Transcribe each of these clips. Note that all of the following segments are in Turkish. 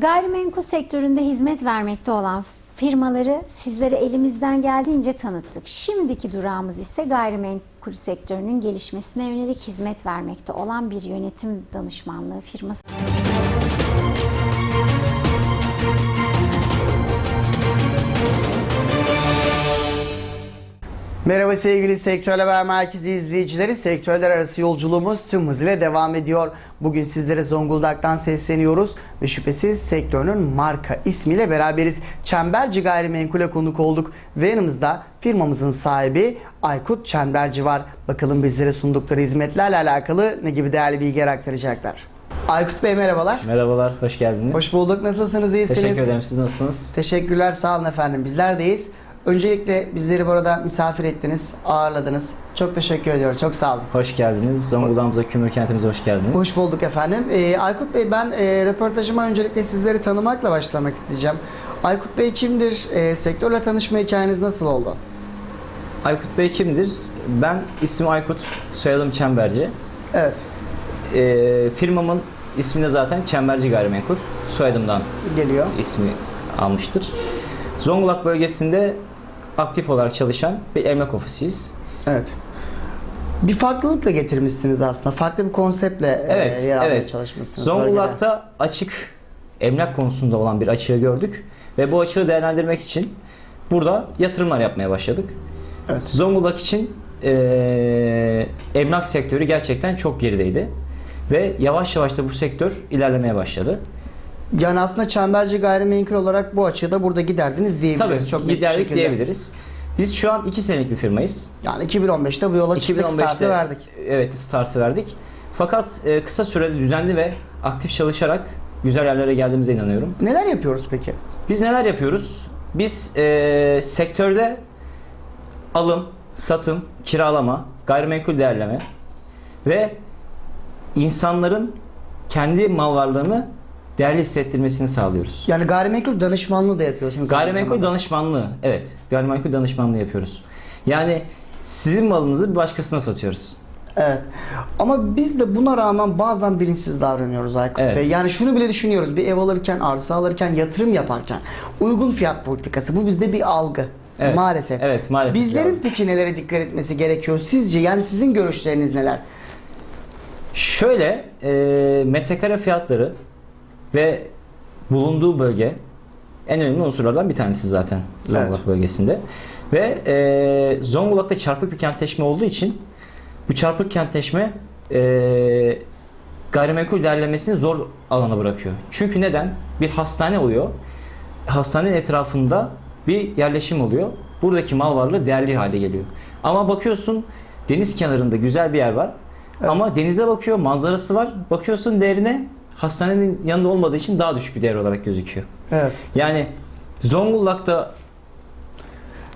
Gayrimenkul sektöründe hizmet vermekte olan firmaları sizlere elimizden geldiğince tanıttık. Şimdiki durağımız ise gayrimenkul sektörünün gelişmesine yönelik hizmet vermekte olan bir yönetim danışmanlığı firması. Merhaba sevgili Sektör Haber Merkezi izleyicileri. Sektörler arası yolculuğumuz tüm hızıyla devam ediyor. Bugün sizlere Zonguldak'tan sesleniyoruz ve şüphesiz sektörün marka ismiyle beraberiz. Çemberci Gayrimenkul'e konuk olduk ve yanımızda firmamızın sahibi Aykut Çemberci var. Bakalım bizlere sundukları hizmetlerle alakalı ne gibi değerli bilgiler aktaracaklar. Aykut Bey merhabalar. Merhabalar, hoş geldiniz. Hoş bulduk. Nasılsınız? İyisiniz? Teşekkür ederim. Siz nasılsınız? Teşekkürler sağ olun efendim. Bizler deyiz. Öncelikle bizleri burada misafir ettiniz, ağırladınız. Çok teşekkür ediyorum. Çok sağ olun. Hoş geldiniz. Zonguldak'ımıza, Kümür kentimize hoş geldiniz. Hoş bulduk efendim. Ee, Aykut Bey ben e, röportajıma öncelikle sizleri tanımakla başlamak isteyeceğim. Aykut Bey kimdir? E, sektörle tanışma hikayeniz nasıl oldu? Aykut Bey kimdir? Ben ismim Aykut, soyadım Çemberci. Evet. Ee, firmamın ismi de zaten Çemberci Gayrimenkul. Soyadımdan Geliyor. ismi almıştır. Zonguldak bölgesinde aktif olarak çalışan bir emlak ofisiyiz. Evet. Bir farklılıkla getirmişsiniz aslında. Farklı bir konseptle Evet, e, yer almaya evet. çalışmışsınız. bölgede. Zonguldak'ta açık emlak konusunda olan bir açığı gördük ve bu açığı değerlendirmek için burada yatırımlar yapmaya başladık. Evet. Zonguldak için eee, emlak sektörü gerçekten çok gerideydi ve yavaş yavaş da bu sektör ilerlemeye başladı. Yani aslında Çemberci Gayrimenkul olarak bu açığı da burada giderdiniz diyebiliriz. Tabii Çok net bir giderdik şekilde. diyebiliriz. Biz şu an 2 senelik bir firmayız. Yani 2015'te bu yola çıktık, startı verdik. Evet startı verdik. Fakat e, kısa sürede düzenli ve aktif çalışarak güzel yerlere geldiğimize inanıyorum. Neler yapıyoruz peki? Biz neler yapıyoruz? Biz e, sektörde alım, satım, kiralama, gayrimenkul değerleme ve insanların kendi mal varlığını değerli hissettirmesini sağlıyoruz. Yani gayrimenkul danışmanlığı da yapıyorsunuz. Gayrimenkul danışmanlığı, evet. Gayrimenkul danışmanlığı yapıyoruz. Yani sizin malınızı bir başkasına satıyoruz. Evet. Ama biz de buna rağmen bazen bilinçsiz davranıyoruz Aykut Evet. Bey. Yani şunu bile düşünüyoruz. Bir ev alırken, arsa alırken, yatırım yaparken uygun fiyat politikası. Bu bizde bir algı. Evet. Maalesef. Evet, maalesef Bizlerin algı. peki nelere dikkat etmesi gerekiyor sizce? Yani sizin görüşleriniz neler? Şöyle, e, metrekare fiyatları ve bulunduğu bölge en önemli unsurlardan bir tanesi zaten Zonguldak Evet. bölgesinde. Ve e, Zonguldak'ta çarpık bir kentleşme olduğu için bu çarpık kentleşme e, gayrimenkul değerlemesini zor alana bırakıyor. Çünkü neden? Bir hastane oluyor. Hastanenin etrafında bir yerleşim oluyor. Buradaki mal varlığı değerli hale geliyor. Ama bakıyorsun deniz kenarında güzel bir yer var. Ama denize bakıyor, manzarası var. Bakıyorsun değerine hastanenin yanında olmadığı için daha düşük bir değer olarak gözüküyor. Evet. Yani Zonguldak'ta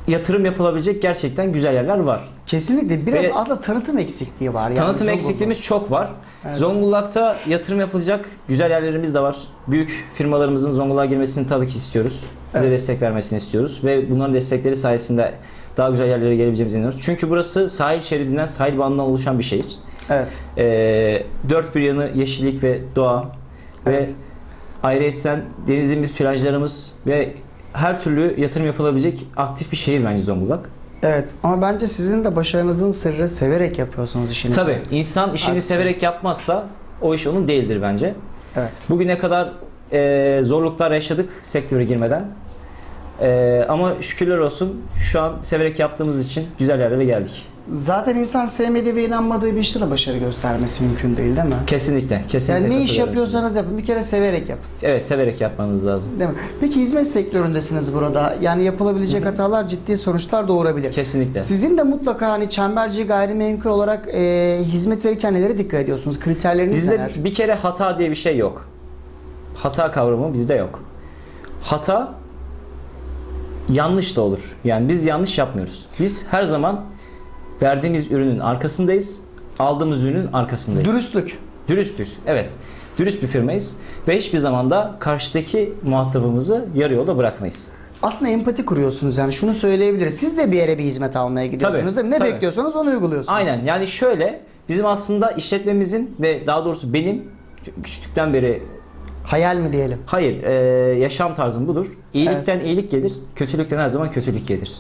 yatırım yapılabilecek gerçekten güzel yerler var. Kesinlikle. Biraz Ve- aslında tanıtım eksikliği var. Yani Tanıtım Zonguldak. eksikliğimiz çok var. Evet. Zonguldakt'ta yatırım yapılacak güzel yerlerimiz de var. Büyük firmalarımızın Zonguldak'a girmesini tabii ki istiyoruz. Bize Evet. destek vermesini istiyoruz ve bunların destekleri sayesinde daha güzel yerlere gelebileceğimize inanıyoruz. Çünkü burası sahil şeridinden, sahil bandından oluşan bir şehir. Evet. Ee, dört bir yanı yeşillik ve doğa Evet. ve ayrıca denizimiz, plajlarımız ve her türlü yatırım yapılabilecek aktif bir şehir bence Zonguldak. Evet. Ama bence sizin de başarınızın sırrı severek yapıyorsunuz işinizi. Tabii insan işini Artık- severek yapmazsa o iş onun değildir bence. Evet. Bugüne kadar e, zorluklar yaşadık sektöre girmeden. E, ama şükürler olsun şu an severek yaptığımız için güzel yerlere geldik. Zaten insan sevmediği ve inanmadığı bir işte de başarı göstermesi mümkün değil değil mi? Kesinlikle, kesinlikle. Yani ne iş katılıyorum yapıyorsanız yapın bir kere severek yapın. Evet, severek yapmanız lazım. Değil mi? Peki hizmet sektöründesiniz burada. Yani yapılabilecek hatalar ciddi sonuçlar doğurabilir. Kesinlikle. Sizin de mutlaka hani çemberci gayrimenkul olarak e, hizmet verirken nelere dikkat ediyorsunuz? Kriterleriniz Bizde neler? bir kere hata diye bir şey yok. Hata kavramı bizde yok. Hata yanlış da olur. Yani biz yanlış yapmıyoruz. Biz her zaman verdiğimiz ürünün arkasındayız. Aldığımız ürünün arkasındayız. Dürüstlük. Dürüstüz. Evet. Dürüst bir firmayız ve hiçbir zaman da karşıdaki muhatabımızı yarı yolda bırakmayız. Aslında empati kuruyorsunuz yani şunu söyleyebiliriz. Siz de bir yere bir hizmet almaya gidiyorsunuz Tabii, değil mi? Ne tabii. bekliyorsanız onu uyguluyorsunuz. Aynen. Yani şöyle bizim aslında işletmemizin ve daha doğrusu benim küçüklükten beri Hayal mi diyelim? Hayır, e, yaşam tarzım budur. İyilikten iyilik gelir, kötülükten her zaman kötülük gelir.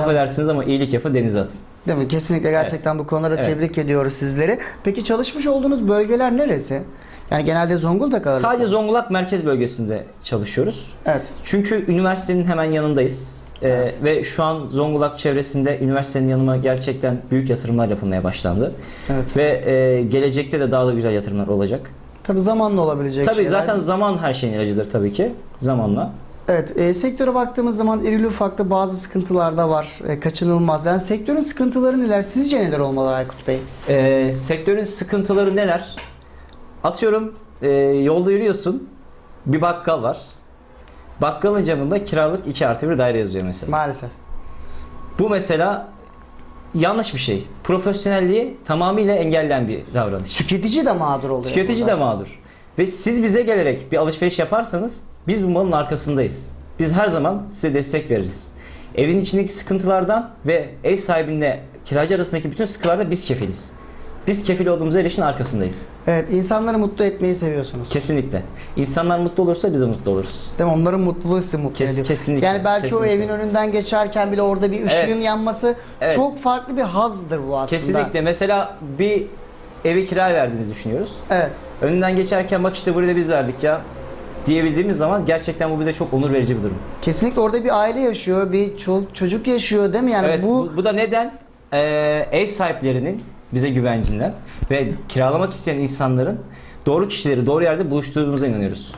Affedersiniz ama iyilik yapın, denize atın. Değil mi? Kesinlikle gerçekten bu konulara Evet. tebrik ediyoruz sizleri. Peki çalışmış olduğunuz bölgeler neresi? Yani genelde Zonguldak ağırlıklı. Sadece Zonguldak merkez bölgesinde çalışıyoruz. Evet. Çünkü üniversitenin hemen yanındayız. E, Evet. Ve şu an Zonguldak çevresinde üniversitenin yanıma gerçekten büyük yatırımlar yapılmaya başlandı. Evet. Ve e, gelecekte de daha da güzel yatırımlar olacak. Tabii zamanla olabilecek Tabii şeyler. zaten zaman her şeyin ilacıdır tabii ki. Zamanla. Evet, e, sektöre baktığımız zaman irili ufakta bazı sıkıntılar da var. E, kaçınılmaz. Yani sektörün sıkıntıları neler? Sizce neler olmalı Aykut Bey? Ee, sektörün sıkıntıları neler? Atıyorum e, yolda yürüyorsun. Bir bakkal var. Bakkalın camında kiralık 2 artı bir daire yazıyor mesela. Maalesef. Bu mesela yanlış bir şey. Profesyonelliği tamamıyla engelleyen bir davranış. Tüketici de mağdur oluyor. Tüketici de burada. mağdur. Ve siz bize gelerek bir alışveriş yaparsanız biz bu malın arkasındayız. Biz her zaman size destek veririz. Evin içindeki sıkıntılardan ve ev sahibinle kiracı arasındaki bütün sıkıntılarda biz kefiliz. Biz kefil olduğumuz her işin arkasındayız. Evet, insanları mutlu etmeyi seviyorsunuz. Kesinlikle. İnsanlar mutlu olursa biz de mutlu oluruz. Değil mi? Onların mutluluğu sizi mutlu Kes- ediyor. kesinlikle, Yani belki o kesinlikle. evin önünden geçerken bile orada bir ışığın Evet. yanması Evet. çok farklı bir hazdır bu aslında. Kesinlikle. Mesela bir evi kiraya verdiğimizi düşünüyoruz. Evet. Önünden geçerken bak işte burayı da biz verdik ya diyebildiğimiz zaman gerçekten bu bize çok onur verici bir durum. Kesinlikle orada bir aile yaşıyor, bir ço- çocuk yaşıyor değil mi? Yani evet, bu bu, bu da neden? Ee, ev sahiplerinin bize güvencinden ve kiralamak isteyen insanların doğru kişileri doğru yerde buluşturduğumuza inanıyoruz.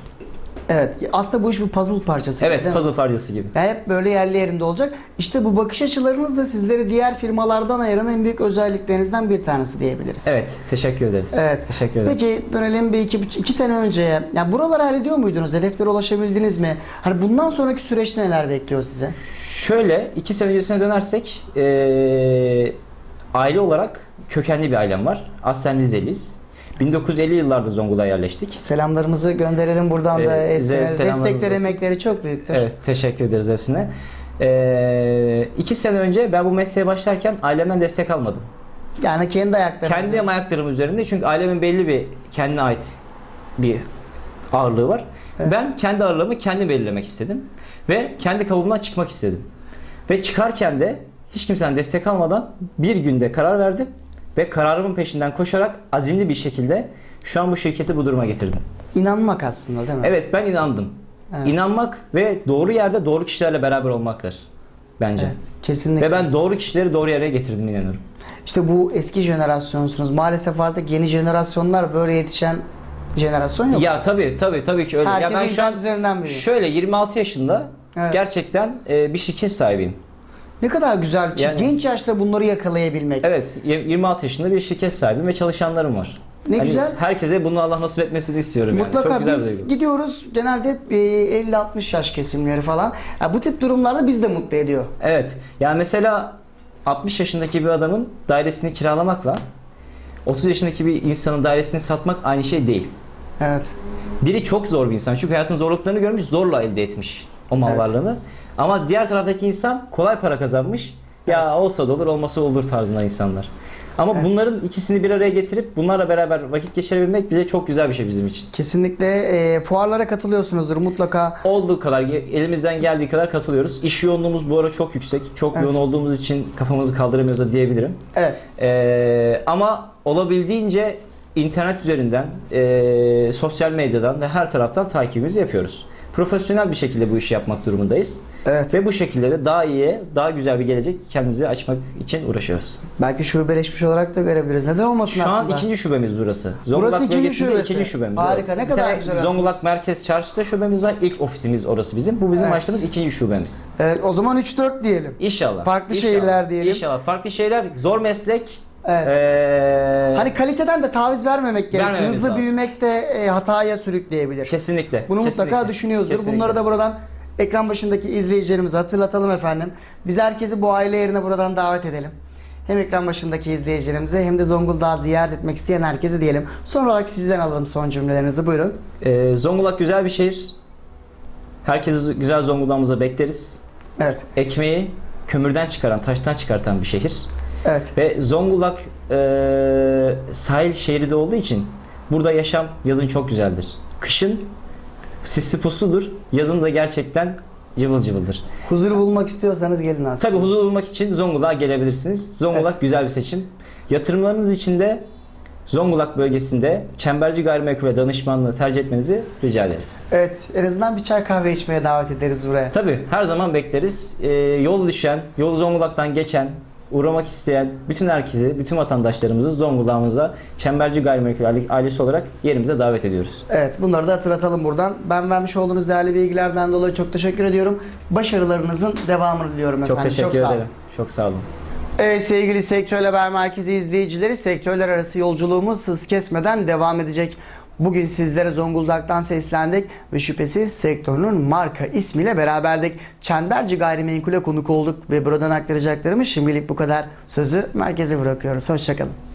Evet aslında bu iş bir puzzle parçası. Evet, mi? puzzle parçası gibi. Yani hep böyle yerli yerinde olacak. İşte bu bakış açılarınız da sizleri diğer firmalardan ayıran en büyük özelliklerinizden bir tanesi diyebiliriz. Evet, teşekkür ederiz. Evet. Teşekkür ederiz. Peki dönelim bir iki, iki sene önceye. Yani buraları hallediyor muydunuz? Hedeflere ulaşabildiniz mi? Hani bundan sonraki süreçte neler bekliyor size? Şöyle, iki sene öncesine dönersek ee, aile olarak kökenli bir ailem var. Aslen Rizeliyiz. 1950 yıllarda Zonguldak'a yerleştik. Selamlarımızı gönderelim buradan da Ee, bize hepsine. Destekleri, emekleri çok büyüktür. Evet, teşekkür ederiz hepsine. Ee, iki sene önce ben bu mesleğe başlarken ailemden destek almadım. Yani kendi ayaklarınızı. Kendi ayaklarım üzerinde çünkü ailemin belli bir kendine ait bir ağırlığı var. Evet. Ben kendi ağırlığımı kendim belirlemek istedim. Ve kendi kabuğumdan çıkmak istedim. Ve çıkarken de hiç kimseden destek almadan bir günde karar verdim. Ve kararımın peşinden koşarak azimli bir şekilde şu an bu şirketi bu duruma getirdim. İnanmak aslında değil mi? Evet ben inandım. Evet. İnanmak ve doğru yerde doğru kişilerle beraber olmaktır bence. Evet, kesinlikle. Ve ben doğru kişileri doğru yere getirdim inanıyorum. İşte bu eski jenerasyonsunuz. Maalesef artık yeni jenerasyonlar böyle yetişen jenerasyon yok. Ya tabii tabii tabii ki öyle. Herkes ya ben şu an üzerinden biliyor. şöyle 26 yaşında Evet. gerçekten e, bir şirket sahibiyim. Ne kadar güzel ki Yani- genç yaşta bunları yakalayabilmek. Evet, y- 26 yaşında bir şirket sahibiyim ve çalışanlarım var. Ne Hani güzel. Herkese bunu Allah nasip etmesini istiyorum yani. Mutlaka Çok güzel bir biz duygu. gidiyoruz genelde hep, e, 50-60 yaş kesimleri falan. Ya bu tip durumlarda biz de mutlu ediyor. Evet. Yani mesela 60 yaşındaki bir adamın dairesini kiralamakla 30 yaşındaki bir insanın dairesini satmak aynı şey değil. Evet. Biri çok zor bir insan. Çünkü hayatın zorluklarını görmüş, zorla elde etmiş o mal Evet. varlığını. Ama diğer taraftaki insan kolay para kazanmış. Ya olsa da olur, olmasa olur tarzında insanlar. Ama Evet. bunların ikisini bir araya getirip bunlarla beraber vakit geçirebilmek bize çok güzel bir şey bizim için. Kesinlikle e, fuarlara katılıyorsunuzdur mutlaka. Olduğu kadar, elimizden geldiği kadar katılıyoruz. İş yoğunluğumuz bu ara çok yüksek. Çok Evet. yoğun olduğumuz için kafamızı kaldıramıyoruz da diyebilirim. Evet. Ee, ama olabildiğince internet üzerinden, e, sosyal medyadan ve her taraftan takibimizi yapıyoruz. Profesyonel bir şekilde bu işi yapmak durumundayız. Evet. Ve bu şekilde de daha iyi, daha güzel bir gelecek kendimize açmak için uğraşıyoruz. Belki şubeleşmiş olarak da görebiliriz. Neden olmasın Şu an aslında? ikinci şubemiz burası. Zonguldak ikinci bölgesinde şubesi. ikinci şubemiz. Harika, ne Bir kadar güzel aslında. Zonguldak Merkez Çarşı'da şubemiz var. İlk ofisimiz orası bizim. Bu bizim Evet. açtığımız ikinci şubemiz. Evet, o zaman 3-4 diyelim. İnşallah. Farklı İnşallah. şehirler diyelim. İnşallah. Farklı şeyler. Zor meslek. Evet. Ee, Hani kaliteden de taviz vermemek. Vermememiz Hızlı lazım. büyümek de e, hataya sürükleyebilir. kesinlikle. Bunu kesinlikle. mutlaka düşünüyoruzdur. Kesinlikle. Bunları da buradan ekran başındaki izleyicilerimize hatırlatalım efendim. Biz herkesi bu aile yerine buradan davet edelim. Hem ekran başındaki izleyicilerimize hem de Zonguldak'ı ziyaret etmek isteyen herkese diyelim. Son olarak sizden alalım son cümlelerinizi. Buyurun. Ee, Zonguldak güzel bir şehir. Herkesi güzel Zonguldak'ımıza bekleriz. Evet. Ekmeği kömürden çıkaran, taştan çıkartan bir şehir. Evet. Ve Zonguldak e, sahil şehri de olduğu için burada yaşam yazın çok güzeldir. Kışın Sisli pusludur. Yazın da gerçekten cıvıl cıvıldır. Huzur bulmak istiyorsanız gelin aslında. Tabii huzur bulmak için Zonguldak'a gelebilirsiniz. Zonguldak Evet. güzel bir seçim. Yatırımlarınız için de Zonguldak bölgesinde çemberci gayrimenkul danışmanlığı tercih etmenizi rica ederiz. Evet, en azından bir çay kahve içmeye davet ederiz buraya. Tabii her zaman bekleriz. Ee, yol düşen, yolu Zonguldak'tan geçen, uğramak isteyen bütün herkesi, bütün vatandaşlarımızı Zonguldak'ımıza Çemberci Gayrimenkul ailesi olarak yerimize davet ediyoruz. Evet, bunları da hatırlatalım buradan. Ben vermiş olduğunuz değerli bilgilerden dolayı çok teşekkür ediyorum. Başarılarınızın devamını diliyorum efendim. Çok teşekkür sağ olun. ederim. Çok sağ olun. Evet sevgili Sektör Haber Merkezi izleyicileri, sektörler arası yolculuğumuz hız kesmeden devam edecek. Bugün sizlere Zonguldak'tan seslendik ve şüphesiz sektörünün marka ismiyle beraberdik. Çemberci Gayrimenkul'e konuk olduk ve buradan aktaracaklarımız şimdilik bu kadar. Sözü merkeze bırakıyoruz. Hoşçakalın.